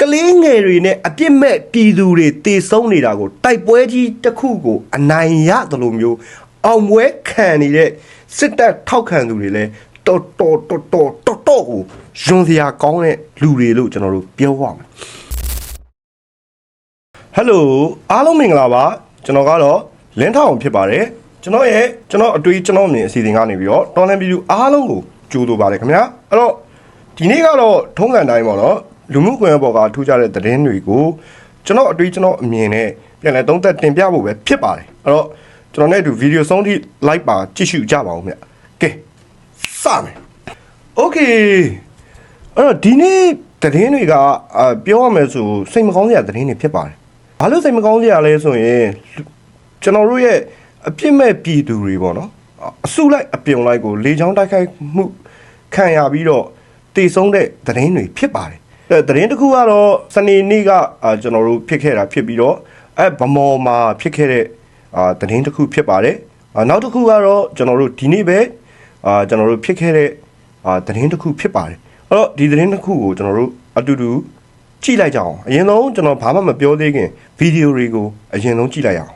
ကလေးငယ်တွေနဲ့အပြစ်မဲ့ပြည်သူတွေတေဆုံးနေတာကိုတိုက်ပွဲကြီးတစ်ခုကို အနိုင်ရသလိုမျိုးအောင်ပွဲခံနေတဲ့စစ်တပ်ထောက်ခံသူတွေလည်းတော်တော်တော်တော်တော်တော်ကိုယွန်စရာကောင်းတဲ့လူတွေလို့ကျွန်တော်တို့ပြောရမယ်ဟယ်လိုအားလုံးမင်္ဂလာပါကျွန်တော်ကတော့လင်းထောင်ဖြစ်ပါတယ်ကျွန်တော်ရဲ့ကျွန်တော်အတွေ့ကျွန်တော်အမြင်အစီအစဉ်ကနေပြီးတော့တော်လန်ဗီဒီယိုအားလုံးကိုကြိုးလိုပါတယ်ခင်ဗျာအဲ့တော့ဒီနေ့ကတော့ထုံးစံတိုင်းပေါ့နော် လူမှုကွန်ရက်ပေါ်ကထူးခြားတဲ့သတင်းတွေကိုကျွန်တော်အတွေ့ကျွန်တော်အမြင်နဲ့ပြန်လည်သုံးသပ်တင်ပြဖို့ပဲဖြစ်ပါတယ်အဲ့တော့ကျွန်တော်နဲ့အတူဗီဒီယိုဆုံးထိ like ပါကြည့်ရှုကြပါဦးခင်ဗျကဲစမယ် Okay အဲ့တော့ဒီနေ့သတင်းတွေကအာပြောရမယ်ဆိုစိတ်မကောင်းစရာသတင်းတွေဖြစ်ပါတယ်ဘာလို့စိတ်မကောင်းစရာလဲဆိုရင်ကျွန်တော်တို့ရဲ့အပြစ်မဲ့ပြည်သူတွေပေါ့နော်အစုလိုက်အပြုံလိုက်ကိုလေချောင်းတိုက်ခိုက်မှုခံရပြီးတော့တည်ဆုံးတဲ့သတင်းတွေဖြစ်ပါတယ် အဲသတင်းတစ်ခုကတော့စနေနေ့ကအာကျွန်တော်တို့ဖြစ်ခဲ့တာဖြစ်ပြီးတော့အဲဗမော်မှာဖြစ်ခဲ့တဲ့အာသတင်းတစ်ခုဖြစ်ပါတယ်အာနောက်တစ်ခုကတော့ကျွန်တော်တို့ဒီနေ့ပဲအာကျွန်တော်တို့ဖြစ်ခဲ့တဲ့အာသတင်းတစ်ခုဖြစ်ပါတယ်အဲ့တော့ဒီသတင်းတစ်ခုကိုကျွန်တော်တို့အတူတူကြည့်လိုက်ကြအောင်အရင်ဆုံးကျွန်တော်ဘာမှမပြောသေးခင်ဗီဒီယိုတွေကိုအရင်ဆုံးကြည့်လိုက်အောင်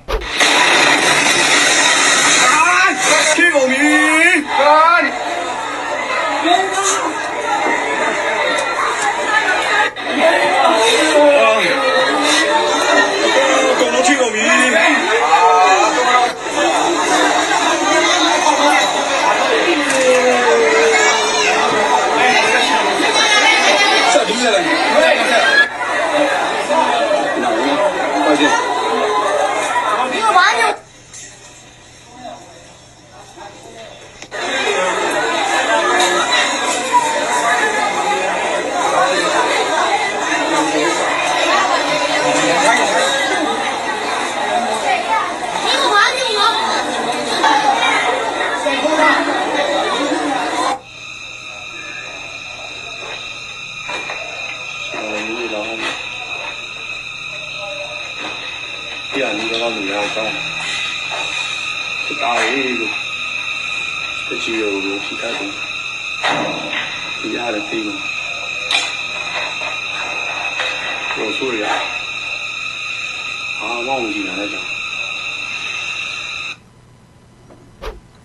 တချီရောလို့ရှိတာတယ်ဒီရတယ်ပြီးတော့ဘောဆိုရအာမောင်ကြီးလာတဲ့ကြောင့်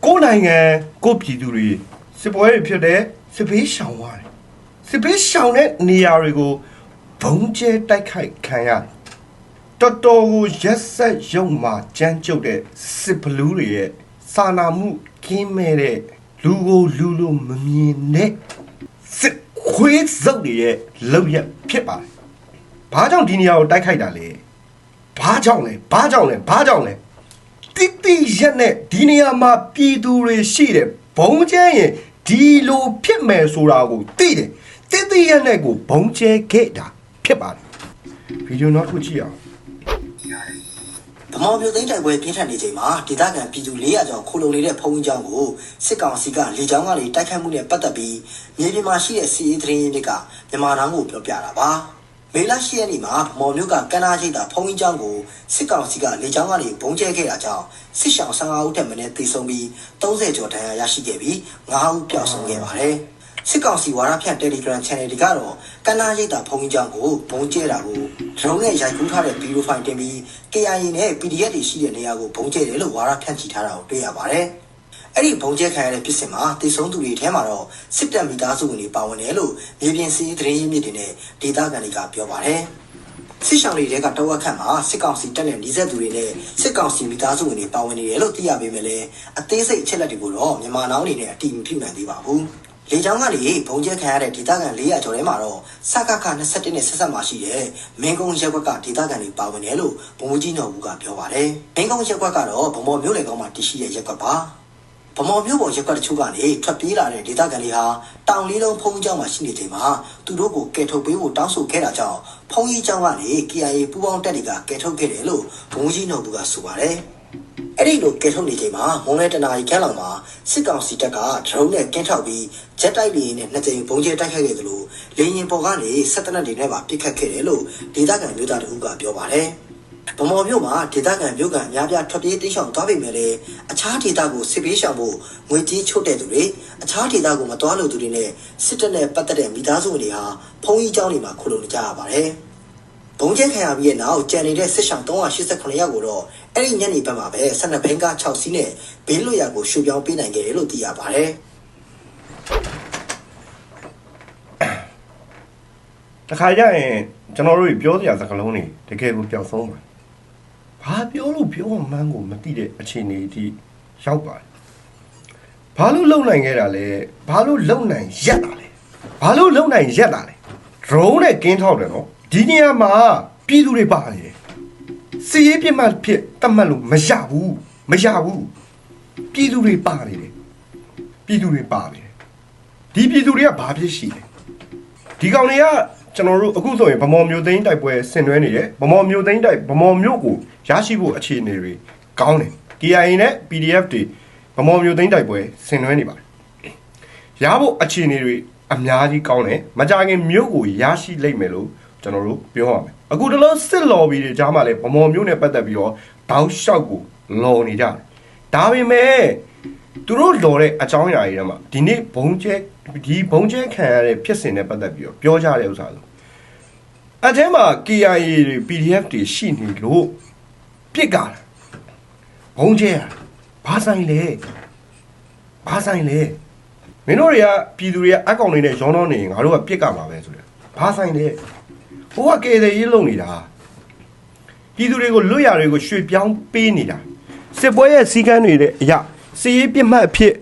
ကိုယ်နိုင်ငံကိုယ့်ပြည်သူတွေစစ်ပွဲတွေဖြစ်တဲ့စစ်ဘေးရှောင်ရတယ်စစ်ဘေးရှောင်တဲ့နေရာတွေကိုဘုံကျဲတိုက်ခိုက်ခံရတယ်တော်တော်ကိုရက်ဆက်ရုံမှာကြမ်းကြုတ်တဲ့စစ်ဘလူးတွေရဲ့ စာနာမှုကင်းမဲ့တဲ့လူကိုလူလိုမမြင်တဲ့စစ်ခွေးစုပ်တွေရဲ့လောက်ရဖြစ်ပါတယ်ဘာကြောင့်ဒီနေရာကိုတိုက်ခိုက်တာလဲဘာကြောင့်လဲဘာကြောင့်လဲဘာကြောင့်လဲတိတိရက်နဲ့ဒီနေရာမှာပြည်သူတွေရှိတယ်ဘုံကျဲရင်ဒီလိုဖြစ်မယ်ဆိုတာကိုသိတယ်တိတိရက်နဲ့ကိုဘုံကျဲခဲ့တာဖြစ်ပါတယ်ဗီဒီယိုနောက်တစ်ခုကြည့်အောင် ဗမော်မျိုးသိန်းတိုက်ပွဲပြင်းထန်နေချိန်မှာဒေသခံပြည်သူ400ကျော်ခိုလုံနေတဲ့ဖုံးကြီးကျောင်းကိုစစ်ကောင်စီကလေကြောင်းကနေတိုက်ခတ်မှုနဲ့ပတ်သက်ပြီးမြေပြင်မှာရှိတဲ့စီရေးသတင်းရင်းတွေကမြန်မာနာကိုပြောပြတာပါမေလ10ရက်နေ့မှာဗမော်မျိုးကကန္နာချိတ်တာဖုံးကြီးကျောင်းကိုစစ်ကောင်စီကလေကြောင်းကနေဘုံကျဲခဲ့တာကြောင့်စစ်ရှောင်း15ဦးထက်မနည်းသေဆုံးပြီး30ကျော်ဒဏ်ရာရရှိခဲ့ပြီး9ဦးပျောက်ဆုံးခဲ့ပါတယ် စစ်ကောင်စီဝါရဖြန့် Telegram Channel တွေကတော့ကန္နာရိတ်တာဖုံကြီးကြောင့်ကိုဘုံကျဲတာကိုဒရုန်းနဲ့ရိုက်ကူးထားတဲ့ဗီဒီယိုဖိုင်တင်ပြီး KIA နဲ့ PDF တွေရှိတဲ့နေရာကိုဘုံကျဲတယ်လို့ဝါရဖြန့်ချီထားတာကိုတွေ့ရပါတယ်။အဲ့ဒီဘုံကျဲခံရတဲ့ဖြစ်စဉ်မှာတည်ဆုံးသူတွေထဲမှာတော့စစ်တပ်မိသားစုဝင်တွေပါဝင်တယ်လို့မြေပြင်စီးသတင်းရင်းမြစ်တွေနဲ့ဒေတာကန်တွေကပြောပါတယ်။စစ်ဆောင်တွေတဲကတဝက်ခန့်မှာစစ်ကောင်စီတက်တဲ့နှီးဆက်သူတွေနဲ့စစ်ကောင်စီမိသားစုဝင်တွေပါဝင်နေတယ်လို့သိရပေမဲ့လည်းအသေးစိတ်အချက်လက်တွေကိုတော့မြန်မာနောင်အနေနဲ့အတိမပြုနိုင်သေးပါဘူး။ လေကြောင်းကနေဘုံကျဲခံရတဲ့ဒေသခံ400ကျော်ထဲမှာတော့စကခ21နဲ့ဆက်ဆက်မှာရှိတဲ့မင်းကုန်းရက်ကွက်ကဒေသခံတွေပါဝင်တယ်လို့ဘုံကြီးနော်ဘူးကပြောပါတယ်။မင်းကုန်းရက်ကွက်ကတော့ဗမော်မျိုးလေကောင်းမှာတည်ရှိတဲ့ရက်ကွက်ပါ။ဗမော်မျိုးပေါ်ရက်ကွက်တချို့ကနေထွက်ပြေးလာတဲ့ဒေသခံတွေဟာတောင်လေးလုံးဖုံးကျောင်းမှာရှိနေချိန်မှာသူတို့ကိုကယ်ထုတ်ပေးဖို့တောင်းဆိုခဲ့တာကြောင့်ဖုံးကြီးကျောင်းကနေ KIA ပူးပေါင်းတပ်တွေကကယ်ထုတ်ခဲ့တယ်လို့ဘုံကြီးနော်ဘူးကဆိုပါတယ်။ အဲ့ဒီလိုကယ်ထုတ်နေချိန်မှာမုံလဲတနာရီခန့်လောက်မှာစစ်ကောင်စီတပ်ကဒရုန်းနဲ့ကင်းထောက်ပြီးဂျက်တိုက်လေယာဉ်နဲ့နှစ်ကြိမ်ဘုံကျဲတိုက်ခိုက်ခဲ့သလိုလေယာဉ်ပေါ်ကနေစစ်တပ်တွေနဲ့ပါပစ်ခတ်ခဲ့တယ်လို့ဒေသခံမျိုးသားတို့ကပြောပါတယ်။ ဗမော်မြို့မှာဒေသခံမြို့ကန်အများပြားထွက်ပြေးတိမ်းရှောင်သွားပေမဲ့လည်းအခြားဒေသကိုစစ်ပေးရှောင်ဖို့ငွေကြေးချို့တဲ့သူတွေအခြားဒေသကိုမတော်လို့သူတွေနဲ့စစ်တပ်နဲ့ပတ်သက်တဲ့မိသားစုဝင်တွေဟာဖုံးကြီးเจ้าတွေမှာခိုလုံနေကြရပါတယ်။ ဘုံကျဲခံရပြီးတဲ့နောက်ကြံနေတဲ့စစ်ဆောင်389ယောက်ကိုတော့အဲ့ဒီညနေဘက်မှာပဲ12ဘင်းကား6စီးနဲ့ဘေးလွတ်ရာကိုရွှေ့ပြောင်းပေးနိုင်ခဲ့တယ်လို့သိရပါတယ်တခါကျရင်ကျွန်တော်တို့ပြောစရာစကားလုံးတွေတကယ်ကိုပျောက်ဆုံးပါဘာပြောလို့ပြောမှန်းကိုမသိတဲ့အခြေအနေအထိရောက်ပါတယ်ဘာလို့လုံနိုင်ခဲ့တာလဲဘာလို့လုံနိုင်ရက်တာလဲဘာလို့လုံနိုင်ရက်တာလဲ drone နဲ့ကင်းထောက်တယ်နော် ဒီနေရာမှာပြည်သူတွေပါနေတယ်စီရေးပြစ်မှတ်ဖြစ်တတ်မှတ်လို့မရဘူးမရဘူးပြည်သူတွေပါနေတယ်ပြည်သူတွေပါနေတယ်ဒီပြည်သူတွေကဘာဖြစ်ရှိလဲဒီကောင်တွေကကျွန်တော်တို့အခုဆိုရင်ဗမော်မျိုးသိန်းတိုက်ပွဲဆင်နွှဲနေတယ်ဗမော်မျိုးသိန်းတိုက်ဗမော်မျိုးကိုရရှိဖို့အခြေအနေတွေကောင်းတယ် KIA နဲ့ PDF တွေဗမော်မျိုးသိန်းတိုက်ပွဲဆင်နွှဲနေပါတယ်ရဖို့အခြေအနေတွေအများကြီးကောင်းတယ်မကြခင်မြို့ကိုရရှိလိမ့်မယ်လို့ ကျွန်တော်တို့ပြောရမယ်အခုတလုံးစစ်လော်ဘီတွေကြားမှာလဲဗမော်မျိုးနဲ့ပတ်သက်ပြီးတော့တောက်လျှောက်ကိုလော်နေကြတယ်ဒါပေမဲ့သူတို့လော်တဲ့အကြောင်းအရာတွေထဲမှာဒီနေ့ဘုံကျဲဒီဘုံကျဲခံရတဲ့ဖြစ်စဉ်နဲ့ပတ်သက်ပြီးတော့ပြောကြတဲ့ဥစ္စာဆိုအထဲမှာ KIA တွေ PDF တွေရှိနေလို့ပြစ်ကြတာဘုံကျဲရဘာဆိုင်လဲဘာဆိုင်လဲမင်းတို့တွေကပြည်သူတွေကအကောင်နေတဲ့ရောင်းတော့နေရင်ငါတို့ကပြစ်ကြမှာပဲဆိုတယ်ဘာဆိုင်လဲ ဟိုကကေတဲ့ရေးလုံနေတာပြည်သူတွေကိုလွတ်ရတွေကိုရွှေ့ပြောင်းပေးနေတာစစ်ပွဲရဲ့စီကန်းတွေတဲ့အရာစီရေးပြစ်မှတ်အဖြစ်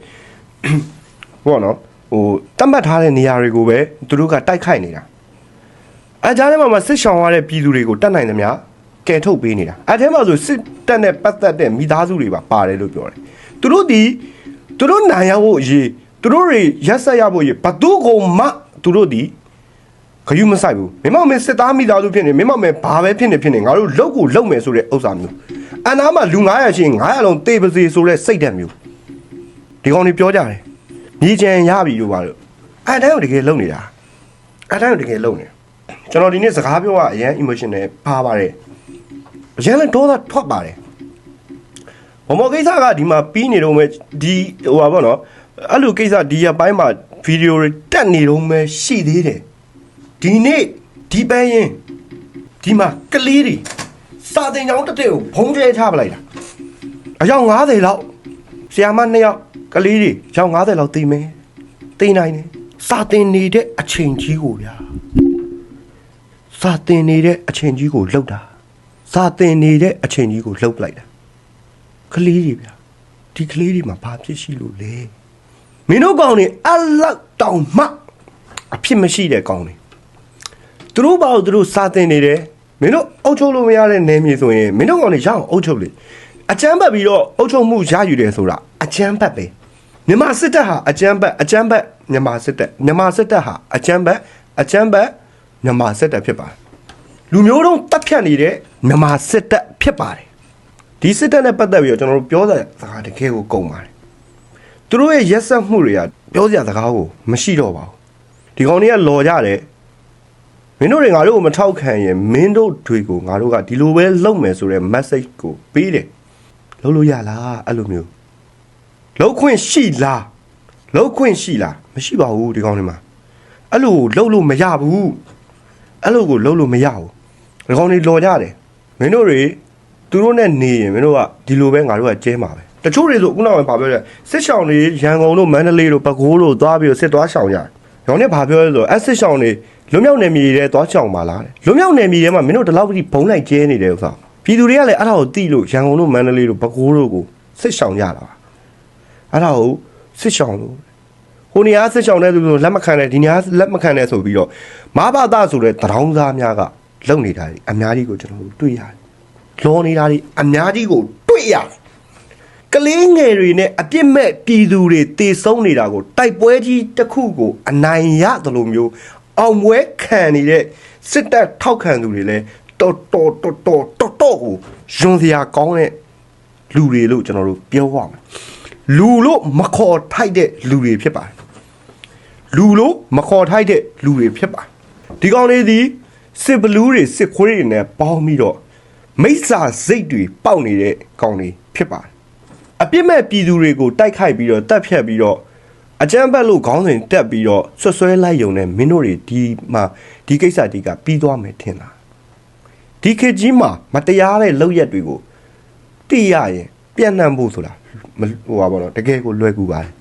ဟိုကနော်ဟိုတတ်မှတ်ထားတဲ့နေရာတွေကိုပဲသူတို့ကတိုက်ခိုက်နေတာအကြမ်းထဲမှာမှစစ်ဆောင်ရတဲ့ပြည်သူတွေကိုတတ်နိုင်သမျှကယ်ထုတ်ပေးနေတာအဲထဲမှာဆိုစစ်တပ်နဲ့ပတ်သက်တဲ့မိသားစုတွေပါပါတယ်လို့ပြောတယ်သူတို့ဒီသူတို့နိုင်ရဖို့အရေးသူတို့တွေရက်ဆက်ရဖို့အရေးဘသူကိုမှသူတို့ဒီ ခယူးမဆိုင်ဘူးမင်းမမင်းစစ်သားမိသားစုဖြစ်နေမင်းမမင်းဘာပဲဖြစ်နေဖြစ်နေငါတို့လောက်ကိုလောက်မယ်ဆိုတဲ့ဥစ္စာမျိုးအနာမှာလူ900ချင်း900လုံးတေးပါစေဆိုတဲ့စိတ်ဓာတ်မျိုးဒီကောင်တွေပြောကြတယ်မြေချင်ရပြီလို့ပါလို့အဲ့တိုင်းကိုတကယ်လုံနေတာအဲ့တိုင်းကိုတကယ်လုံနေကျွန်တော်ဒီနေ့စကားပြောရအရင် emotional ပါပါတယ်အရင်လည်းဒေါသထွက်ပါတယ်ဘမောကိစ္စကဒီမှာပြီးနေတော့မဲ့ဒီဟိုပါဘောနော်အဲ့လိုကိစ္စဒီရပိုင်းမှာဗီဒီယိုတွေတက်နေတော့မဲ့ရှိသေးတယ် ဒီနေ့ဒီပန်းရင်ဒီမှာကလေးတွေစာတင်ကြောင်းတစ်တဲ့ကိုဖုံးကျဲချပလိုက်တာအယောက်90လောက်ဆီယာမနှစ်ယောက်ကလေးတွေရောင်90လောက်သိမယ်သိနိုင်တယ်စာတင်နေတဲ့အချိန်ကြီးကိုဗျာစာတင်နေတဲ့အချိန်ကြီးကိုလှုပ်တာစာတင်နေတဲ့အချိန်ကြီးကိုလှုပ်လိုက်တာကလေးတွေဗျာဒီကလေးတွေမှာဘာဖြစ်ရှိလို့လဲမင်းတို့ကောင်တွေအလောက်တောင်မှအဖြစ်မရှိတဲ့ကောင်တွေ သူတို့ဘာလို့သူတို့စာတင်နေတယ်မင်းတို့အုပ်ချုပ်လို့မရတဲ့နယ်မြေဆိုရင်မင်းတို့ကောင်တွေရအောင်အုပ်ချုပ်လေအချမ်းဘတ်ပြီးတော့အုပ်ချုပ်မှုရယူတယ်ဆိုတာအချမ်းဘတ်ပဲမြန်မာစစ်တပ်ဟာအချမ်းဘတ်အချမ်းဘတ်မြန်မာစစ်တပ်မြန်မာစစ်တပ်ဟာအချမ်းဘတ်အချမ်းဘတ်မြန်မာစစ်တပ်ဖြစ်ပါတယ်လူမျိုးတုံးတပ်ဖြတ်နေတဲ့မြန်မာစစ်တပ်ဖြစ်ပါတယ်ဒီစစ်တပ်နဲ့ပတ်သက်ပြီးတော့ကျွန်တော်တို့ပြောတဲ့စကားတကယ်ကိုကုန်ပါတယ်သူတို့ရဲ့ရက်စက်မှုတွေကပြောစရာစကားကိုမရှိတော့ပါဘူးဒီကောင်တွေကလော်ကြတယ် မင်းတို့တွေငါတို့ကိုမထောက်ခံရင်မင်းတို့တွေကိုငါတို့ကဒီလိုပဲလုပ်မယ်ဆိုတဲ့ message ကိုပေးတယ်လုပ်လို့ရလားအဲ့လိုမျိုးလုပ်ခွင့်ရှိလားလုပ်ခွင့်ရှိလားမရှိပါဘူးဒီကောင်တွေမှာအဲ့လိုလုပ်လို့မရဘူးအဲ့လိုကိုလုပ်လို့မရဘူးဒီကောင်တွေလော်ကြတယ်မင်းတို့တွေသူတို့နဲ့နေရင်မင်းတို့ကဒီလိုပဲငါတို့ကကျဲမှာပဲတချို့တွေဆိုခုနကဘာပြောလဲစစ်ဆောင်တွေရန်ကုန်တို့မန္တလေးတို့ပဲခူးတို့သွားပြီးတော့စစ်သွားဆောင်ကြတယ်။ရောင်နဲ့ဘာပြောလဲဆိုတော့အစစ်ဆောင်တွေ လွမြောက်နယ်မြေတွေသွားချောင်ပါလားတဲ့။လွမြောက်နယ်မြေထဲမှာမင်းတို့ဒီလောက်ကြီးဘုံလိုက်ကျဲနေတယ်ဥစ္စာ။ပြည်သူတွေကလည်းအဲ့ဒါကိုသိလို့ရန်ကုန်တို့မန္တလေးတို့ပဲခူးတို့ကိုစစ်ဆောင်ကြတာပါ။အဲ့ဒါကိုစစ်ဆောင်လို့ဟိုနေရာစစ်ဆောင်တဲ့သူတို့လက်မခံတဲ့ဒီနေရာလက်မခံတဲ့ဆိုပြီးတော့မဘာသာဆိုတဲ့တရောင်းသားများကလုံနေတာကြီးအများကြီးကိုကျွန်တော်တို့တွေ့ရတယ်။လောနေတာကြီးအများကြီးကိုတွေ့ရတယ်။ကလေးငယ်တွေနဲ့အပြစ်မဲ့ပြည်သူတွေတေဆုံးနေတာကိုတိုက်ပွဲကြီးတစ်ခုကိုအနိုင်ရသလိုမျိုး အောင်ပွဲခံနေတဲ့စစ်တပ်ထောက်ခံသူတွေလည်းတော်တော်တော်တော်တော်တော်ကိုယွန်စရာကောင်းတဲ့လူတွေလို့ကျွန်တော်တို့ပြောရမယ်လူလို့မခေါ်ထိုက်တဲ့လူတွေဖြစ်ပါတယ်လူလို့မခေါ်ထိုက်တဲ့လူတွေဖြစ်ပါတယ်ဒီကောင်လေးဒီစစ်ဘလူးတွေစစ်ခွေးတွေနဲ့ပေါင်းပြီးတော့မိစ္ဆာစိတ်တွေပေါက်နေတဲ့ကောင်တွေဖြစ်ပါတယ်အပြစ်မဲ့ပြည်သူတွေကိုတိုက်ခိုက်ပြီးတော့တပ်ဖြတ်ပြီးတော့ အကြမ်းဖက်လို့ခေါင်းစဉ်တက်ပြီးတော့ဆွတ်ဆွဲလိုက်ယုံနဲ့မင်းတို့တွေဒီမှာဒီကိစ္စဒီကပြီးသွားမယ်ထင်တာဒီခေတ်ကြီးမှာမတရားတဲ့လောက်ရက်တွေကိုတိရရင်ပြန့်နှံ့ဖို့ဆိုတာမဟိုပါဘောနော်တကယ်ကိုလွယ်ကူပါတယ်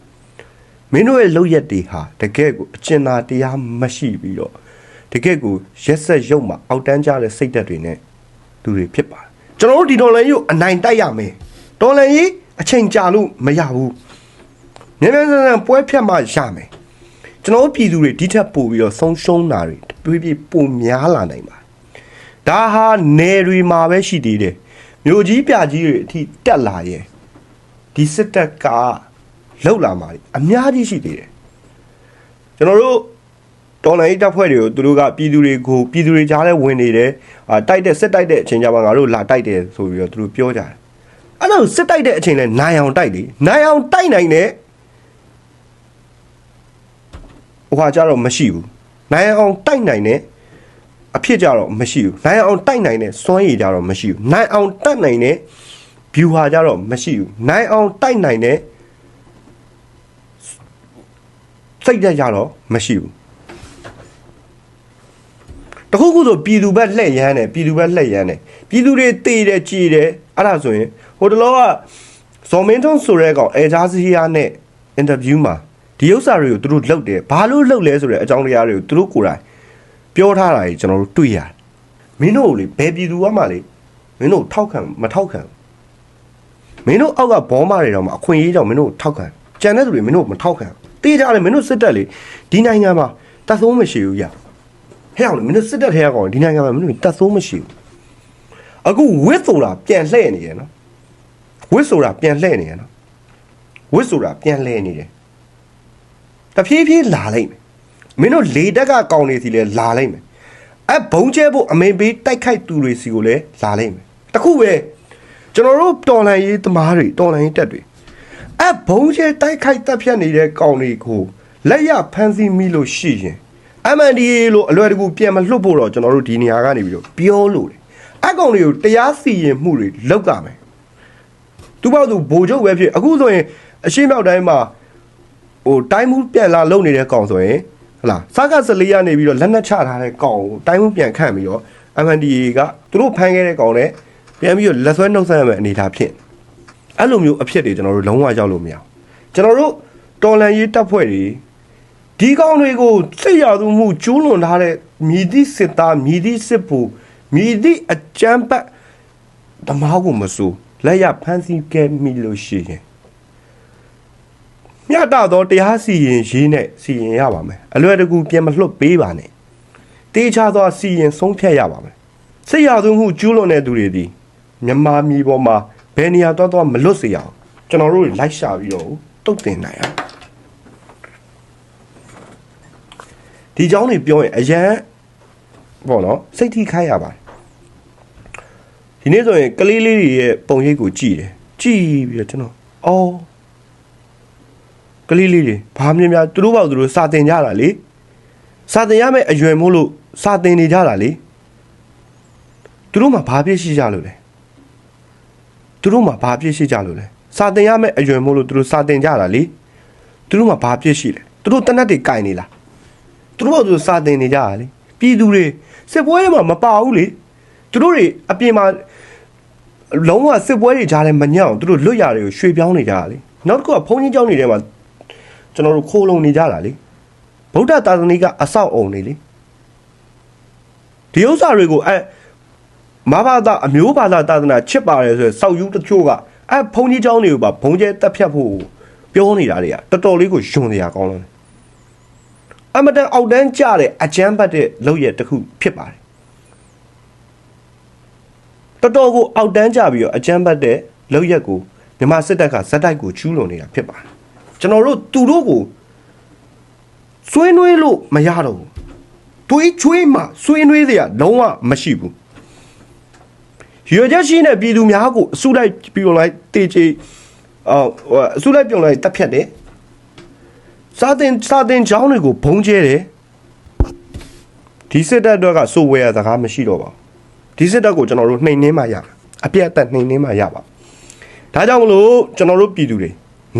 မင်းတို့ရဲ့လောက်ရက်တွေဟာတကယ်ကိုအကျဉ်းသာတရားမရှိပြီးတော့တကယ်ကိုရက်ဆက်ရုပ်မှာအောက်တန်းကြတဲ့စိတ်ဓာတ်တွေနဲ့သူတွေဖြစ်ပါတယ်ကျွန်တော်တို့ဒီတော်လန်ကြီးကိုအနိုင်တိုက်ရမယ်တော်လန်ကြီးအချိန်ကြာလို့မရဘူး မြန်မြန်ဆန်ဆန်ပွဲဖြတ်မှရမယ်ကျွန်တော်တို့ပြည်သူတွေဒီထက်ပိုပြီးတော့ဆုံးရှုံးတာတွေတွေးပြီးပိုများလာနိုင်ပါတယ်ဒါဟာနယ်တွေမှာပဲရှိသေးတယ်မြို့ကြီးပြကြီးတွေအထိတက်လာရဲ့ဒီစစ်တပ်ကလောက်လာမှာလေအများကြီးရှိသေးတယ်ကျွန်တော်တို့တော်လိုင်းတပ်ဖွဲ့တွေကိုသူတို့ကပြည်သူတွေကိုပြည်သူတွေကြားထဲဝင်နေတယ်အာတိုက်တဲ့စစ်တိုက်တဲ့အချိန်ကျမှငါတို့လာတိုက်တယ်ဆိုပြီးတော့သူတို့ပြောကြတယ်အဲ့တော့စစ်တိုက်တဲ့အချိန်လဲနိုင်အောင်တိုက်လေနိုင်အောင်တိုက်နိုင်တဲ့ ဟိုဟာကြတော့မရှိဘူးနိုင်အောင်တိုက်နိုင်တဲ့အဖြစ်ကြတော့မရှိဘူးနိုင်အောင်တိုက်နိုင်တဲ့စွမ်းရည်ကြတော့မရှိဘူးနိုင်အောင်တိုက်နိုင်တဲ့ view ဟာကြတော့မရှိဘူးနိုင်အောင်တိုက်နိုင်တဲ့စိတ်ဓာတ်ကြတော့မရှိဘူးတခုခုဆိုပြည်သူဘက်လှည့်ရမ်းတယ်ပြည်သူဘက်လှည့်ရမ်းတယ်ပြည်သူတွေတေးတယ်ကြည်တယ်အဲ့ဒါဆိုရင်ဟိုတလောကဇော်မင်းထွန်းဆိုတဲ့ကောင်အဲဂျာစီယာနဲ့အင်တာဗျူးမှာ ဒီဥစ္စာတွေကိုသူတို့လှုပ်တယ်ဘာလို့လှုပ်လဲဆိုတဲ့အကြောင်းတရားတွေကိုသူတို့ကိုယ်တိုင်ပြောထားတာကြီးကျွန်တော်တို့တွေ့ရတယ်မင်းတို့ကိုလေဘယ်ပြည်သူကမှလေမင်းတို့ထောက်ခံမထောက်ခံမင်းတို့အောက်ကဘောမတွေတော့မှအခွင့်အရေးကြောင့်မင်းတို့ထောက်ခံကြံတဲ့သူတွေမင်းတို့မထောက်ခံတေးကြတယ်မင်းတို့စစ်တပ်လေဒီနိုင်ငံမှာတတ်ဆုံးမရှိဘူးရဟဲ့အောင်လေမင်းတို့စစ်တပ်ထဲကကောင်ဒီနိုင်ငံမှာမင်းတို့တတ်ဆုံးမရှိဘူးအခုဝစ်ဆိုတာပြန်လှည့်နေရနော်ဝစ်ဆိုတာပြန်လှည့်နေရနော်ဝစ်ဆိုတာပြန်လှည့်နေတယ် တဖြည်းဖြည်းလာလိုက်မယ်မင်းတို့လေတက်ကကောင်းနေစီလဲလာလိုက်မယ်အဲဘုံကျဲဖို့အမေပေးတိုက်ခိုက်သူတွေစီကိုလည်းလာလိုက်မယ်တခုပဲကျွန်တော်တို့တော်လန်ရေးသမားတွေတော်လန်ရေးတက်တွေအဲဘုံကျဲတိုက်ခိုက်တက်ဖြတ်နေတဲ့ကောင်တွေကိုလက်ရဖမ်းဆီးမိလို့ရှိရင် MNDA လို့အလွယ်တကူပြန်မလွတ်ဖို့တော့ကျွန်တော်တို့ဒီနေရာကနေပြီးတော့ပြောလို့တယ်အကောင်တွေကိုတရားစီရင်မှုတွေလောက်ကြမယ်သူပေါ့သူဘိုလ်ချုပ်ပဲဖြစ်အခုဆိုရင်အရှင်းမြောက်တိုင်းမှာ ဟိုတိုင်းမှုပြန်လာလုံနေတဲ့ကောင်ဆိုရင်ဟလာစကားစလေးရနေပြီးတော့လက်နက်ချထားတဲ့ကောင်ကိုတိုင်းမှုပြန်ခန့်ပြီးတော့ MNDA ကသူတို့ဖမ်းခဲ့တဲ့ကောင်နဲ့ပြန်ပြီးတော့လက်ဆွဲနှုတ်ဆက်ရမယ့်အနေအထားဖြစ်အဲ့လိုမျိုးအဖြစ်တွေကျွန်တော်တို့လုံးဝရောက်လို့မရအောင်ကျွန်တော်တို့တော်လန်ရေးတပ်ဖွဲ့တွေဒီကောင်တွေကိုစစ်ရသူမှုကျူးလွန်ထားတဲ့မြည်သည့်စစ်သားမြည်သည့်စစ်ဖို့မြည်သည့်အကြမ်းဖက်ဓမားကိုမစိုးလက်ရဖမ်းဆီးခဲ့မိလို့ရှိရင် မြတ်တာတော့တရားစီရင်ရေးနဲ့စီရင်ရပါမယ်အလွယ်တကူပြန်မလွတ်ပေးပါနဲ့တေးချသောစီရင်ဆုံးဖြတ်ရပါမယ်စိတ်ရသွမှုကျူးလွန်တဲ့သူတွေဒီမြန်မာပြည်ပေါ်မှာဘယ်နေရာတော့တော့မလွတ်စေရအောင်ကျွန်တော်တို့လိုက်ရှာပြီးတော့တုတ်တင်နိုင်အောင်ဒီเจ้าနေပြောရင်အရန်ပေါ့နော်စိတ်ထိခိုက်ရပါတယ်ဒီနေ့ဆိုရင်ကလေးလေးတွေရဲ့ပုံရိပ်ကိုကြည့်တယ်ကြည့်ပြီးတော့ကျွန်တော်အော် ကလေးလေးတွေဘာမြင်များသူတို့ပေါ့သူတို့စာတင်ကြတာလေစာတင်ရမယ့်အရွယ်မို့လို့စာတင်နေကြတာလေသူတို့မှာဘာပြည့်ရှိကြလို့လဲသူတို့မှာဘာပြည့်ရှိကြလို့လဲစာတင်ရမယ့်အရွယ်မို့လို့သူတို့စာတင်ကြတာလေသူတို့မှာဘာပြည့်ရှိလဲသူတို့တနတ်တွေကင်နေလားသူတို့ပေါ့သူတို့စာတင်နေကြတာလေပြည်သူတွေစစ်ပွဲတွေမှာမပါဘူးလေသူတို့တွေအပြင်မှာလုံးဝစစ်ပွဲတွေကြားထဲမညံ့အောင်သူတို့လွတ်ရတွေကိုရွှေ့ပြောင်းနေကြတာလေနောက်တစ်ခုကဘုန်းကြီးကျောင်းတွေထဲမှာ ကျွန်တော်တို့ခိုးလုံနေကြတာလေဗုဒ္ဓသာသနိကအဆောက်အုံနေလေဒီဥစ္စာတွေကိုအဲမဘာသာအမျိုးဘာသာသာသနာချစ်ပါတယ်ဆိုရယ်စောက်ယူတချို့ကအဲဘုန်းကြီးเจ้าတွေကိုပါဘုံကျဲတက်ဖြတ်ဖို့ပြောနေတာတွေကတော်တော်လေးကိုယွန်စရာကောင်းတယ်အမတန်အောက်တန်းကြတဲ့အကြမ်းဖတ်တဲ့လုပ်ရတစ်ခုဖြစ်ပါတယ်တော်တော်ကိုအောက်တန်းကြပြီးတော့အကြမ်းဖတ်တဲ့လုပ်ရက်ကိုမြန်မာစစ်တပ်ကဇက်တိုက်ကိုကျူးလွန်နေတာဖြစ်ပါတယ် ကျွန်တော်တို့သူတို့ကိုဆွေးနွေးလို့မရတော့ဘူးတွေးချွေးမှဆွေးနွေးစရာလုံးဝမရှိဘူးရွေချက်ရှိတဲ့ပြည်သူများကိုအစုလိုက်ပြုံလိုက်တေချေအော်ဟိုအစုလိုက်ပြုံလိုက်တက်ဖြတ်တယ်စာတင်စာတင်ချောင်းတွေကိုဘုံကျဲတယ်ဒီစစ်တပ်တော့ကစိုးဝဲရစကားမရှိတော့ပါဘူးဒီစစ်တပ်ကိုကျွန်တော်တို့နှိမ်နှင်းမှရမှာအပြတ်အသက်နှိမ်နှင်းမှရပါဒါကြောင့်မလို့ကျွန်တော်တို့ပြည်သူတွေ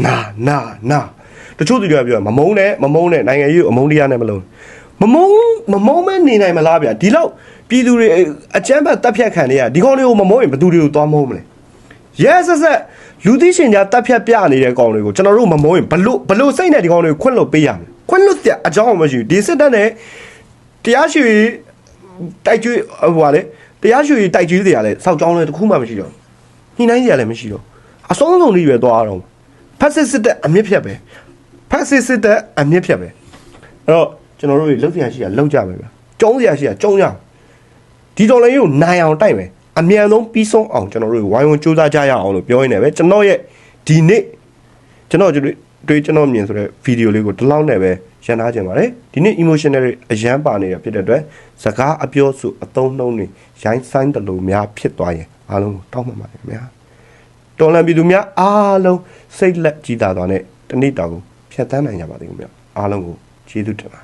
နာနာနာတချို့သူတွေကပြောမမုန်းနဲ့မမုန်းနဲ့နိုင်ငံရေးကိုအမုန်းတရားနဲ့မလုံးမမုန်းမမုန်းမဲနေနိုင်မလားဗျာဒီလောက်ပြည်သူတွေအကြမ်းဖက်တပ်ဖြတ်ခံနေရဒီကောင်တွေကိုမမုန်းရင်ဘယ်သူတွေကိုသွားမုန်းမလဲရဲဆက်ဆက်လူသိရှင်ကြားတပ်ဖြတ်ပြနေတဲ့ကောင်တွေကိုကျွန်တော်တို့မမုန်းရင်ဘလို့ဘလို့စိတ်နဲ့ဒီကောင်တွေကိုခွင့်လွတ်ပေးရမလဲခွင့်လွတ်တဲ့အကြောင်းမရှိဘူးဒီစစ်တပ်နဲ့တရားရှိတိုက်ကျွေးဟိုပါလေတရားရှိတိုက်ကျွေးတွေကလည်းစောက်ကြောင်းလည်းတစ်ခုမှမရှိတော့ညှိနှိုင်းကြရလည်းမရှိတော့အဆုံးစုံလေးပဲသွားတော့ ဖက်စစ်စစ်တဲ့အမြင့်ဖြတ်ပဲဖက်စစ်စစ်တဲ့အမြင့်ဖြတ်ပဲအဲ့တော့ကျွန်တော်တို့တွေလှုပ်ရှားရှိတာလှုပ်ကြမယ်ဗျကျုံးစရာရှိတာကျုံးရအောင်ဒီတော်လည်းကိုနိုင်အောင်တိုက်မယ်အမြန်ဆုံးပြီးဆုံးအောင်ကျွန်တော်တို့ဝိုင်းဝန်းကြိုးစားကြရအောင်လို့ပြောရင်းနဲ့ပဲကျွန်တော်ရဲ့ဒီနေ့ကျွန်တော်တို့တွေ့ကျွန်တော်မြင်ဆိုတဲ့ဗီဒီယိုလေးကိုဒီလောက်နဲ့ပဲရန်ထားခြင်းပါတယ်ဒီနေ့ emotional တွေအရန်ပါနေတာဖြစ်တဲ့အတွက်စကားအပြောစုအသုံးနှုန်းတွေရိုင်းဆိုင်တယ်လို့များဖြစ်သွားရင်အားလုံးကိုတောင်းပန်ပါတယ်ခင်ဗျာ တော်လန်ပြည်သူများအားလုံးစိတ်လက်ကြည်သာသွားနဲ့တနေ့တာကိုဖျက်ဆီးနိုင်ကြပါသေးခင်ဗျာအားလုံးကိုကျေးဇူးတင်ပါတယ်